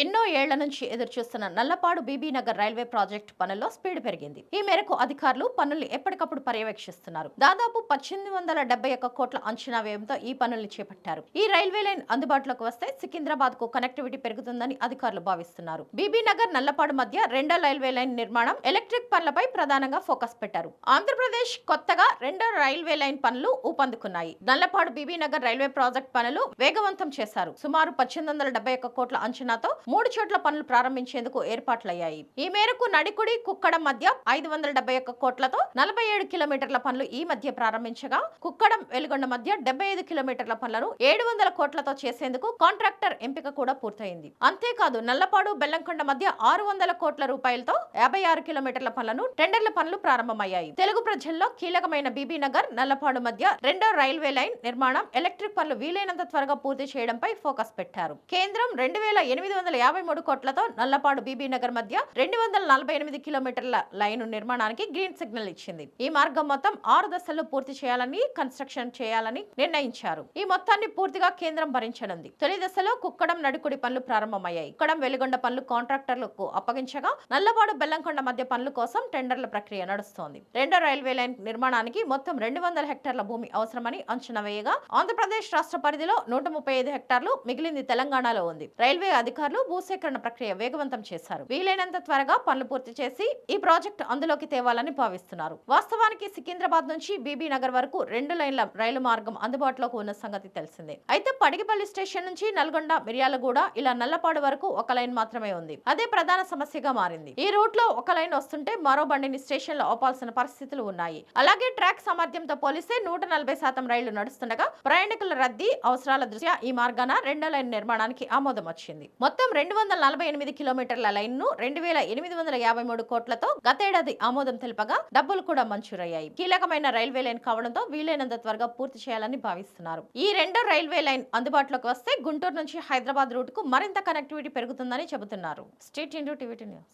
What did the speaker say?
ఎన్నో ఏళ్ళ నుంచి ఎదురుచూస్తున్న నల్లపాడు బీబీనగర్ రైల్వే ప్రాజెక్టు పనుల్లో స్పీడ్ పెరిగింది. ఈ మేరకు అధికారులు పనుల్ని ఎప్పటికప్పుడు పర్యవేక్షిస్తున్నారు. దాదాపు పద్దెనిమిది వందల డెబ్బై ఒక్క కోట్ల అంచనా వ్యయంతో ఈ పనుల్ని చేపట్టారు. ఈ రైల్వే లైన్ అందుబాటులోకి వస్తే సికింద్రాబాద్కు కనెక్టివిటీ పెరుగుతుందని అధికారులు భావిస్తున్నారు. బీబీనగర్ నల్లపాడు మధ్య రెండో రైల్వే లైన్ నిర్మాణం ఎలక్ట్రిక్ పనులపై ప్రధానంగా ఫోకస్ పెట్టారు. ఆంధ్రప్రదేశ్ కొత్తగా రెండో రైల్వే లైన్ పనులు ఊపందుకున్నాయి. నల్లపాడు బీబీనగర్ రైల్వే ప్రాజెక్ట్ పనులు వేగవంతం చేశారు. సుమారు పద్దెనిమిది వందల డెబ్బై ఒక్క కోట్ల అంచనాతో మూడు చోట్ల పనులు ప్రారంభించేందుకు ఏర్పాట్లయ్యాయి. ఈ మేరకు నడికుడి కుక్కడం మధ్య ఐదు వందల డెబ్బై ఒక్క కోట్లతో నలభై ఏడు కిలోమీటర్ల పనులు ఈ మధ్య ప్రారంభించగా కుక్కడం వెలుగొండ మధ్య డెబ్బై ఐదు కిలోమీటర్ల పనులను ఏడు వందల కోట్లతో చేసేందుకు కాంట్రాక్టర్ ఎంపిక కూడా పూర్తయింది. అంతేకాదు నల్లపాడు బెల్లంకొండ మధ్య ఆరు వందల కోట్ల రూపాయలతో యాభై ఆరు కిలోమీటర్ల పనులను టెండర్ల పనులు ప్రారంభమయ్యాయి. తెలుగు ప్రజల్లో కీలకమైన బీబీ నగర్ నల్లపాడు మధ్య రెండో రైల్వే లైన్ నిర్మాణం ఎలక్ట్రిక్ పనులు వీలైనంత త్వరగా పూర్తి చేయడంపై ఫోకస్ పెట్టారు. కేంద్రం రెండు వేల ఎనిమిది వందల యాభై మూడు కోట్లతో నల్లపాడు బీబీ నగర్ మధ్య రెండు వందల నలభై ఎనిమిది కిలోమీటర్ల లైను నిర్మాణానికి గ్రీన్ సిగ్నల్ ఇచ్చింది. ఈ మార్గం మొత్తం ఆరు దశల్లో పూర్తి చేయాలని కన్స్ట్రక్షన్ చేయాలని నిర్ణయించారు. ఈ మొత్తాన్ని పూర్తిగా కేంద్రం భరించనుంది. తొలి దశలో కుక్కడం నడుకుడి పనులు ప్రారంభమయ్యాయి. కుక్కడం వెలుగొండ పనులు కాంట్రాక్టర్లకు అప్పగించగా నల్లపాడు బెల్లంకొండ మధ్య పనుల కోసం టెండర్ల ప్రక్రియ నడుస్తోంది. రెండో రైల్వే లైన్ నిర్మాణానికి మొత్తం రెండు వందల హెక్టార్ల భూమి అవసరమని అంచనా వేయగా ఆంధ్రప్రదేశ్ రాష్ట్ర పరిధిలో నూట ముప్పై ఐదు హెక్టార్లు మిగిలింది తెలంగాణలో ఉంది. రైల్వే అధికారులు భూసేకరణ ప్రక్రియ వేగవంతం చేశారు. వీలైనంత త్వరగా పనులు పూర్తి చేసి ఈ ప్రాజెక్టు అందులోకి తేవాలని భావిస్తున్నారు. వాస్తవానికి సికింద్రాబాద్ నుంచి బీబీ నగర్ వరకు రెండు లైన్ల రైలు మార్గం అందుబాటులోకి ఉన్న సంగతి తెలిసిందే. అయితే పడిగిపల్లి స్టేషన్ నుంచి నల్గొండ మిర్యాలగూడ ఇలా నల్లపాడు వరకు ఒక లైన్ మాత్రమే ఉంది. అదే ప్రధాన సమస్యగా మారింది. ఈ రూట్లో ఒక లైన్ వస్తుంటే మరో బండిని స్టేషన్లో ఆపాల్సిన పరిస్థితులు ఉన్నాయి. అలాగే ట్రాక్ సామర్థ్యంతో పోలిస్తే నూట నలభై శాతం రైళ్ళు నడుస్తుండగా ప్రయాణికుల రద్దీ అవసరాల దృష్ట్యా ఈ మార్గాన రెండో లైన్ నిర్మాణానికి ఆమోదం వచ్చింది. మొత్తం రెండు వందల నలభై ఎనిమిది కిలోమీటర్ల లైన్ను రెండు వేల ఎనిమిది వందల యాభై మూడు కోట్లతో గతేడాది ఆమోదం తెలుపగా డబ్బులు కూడా మంజూరయ్యాయి. కీలకమైన రైల్వే లైన్ కావడంతో వీలైనంత త్వరగా పూర్తి చేయాలని భావిస్తున్నారు. ఈ రెండో రైల్వే లైన్ అందుబాటులోకి వస్తే గుంటూరు నుంచి హైదరాబాద్ రూట్కు మరింత కనెక్టివిటీ పెరుగుతుందని చెబుతున్నారు. State into TV news.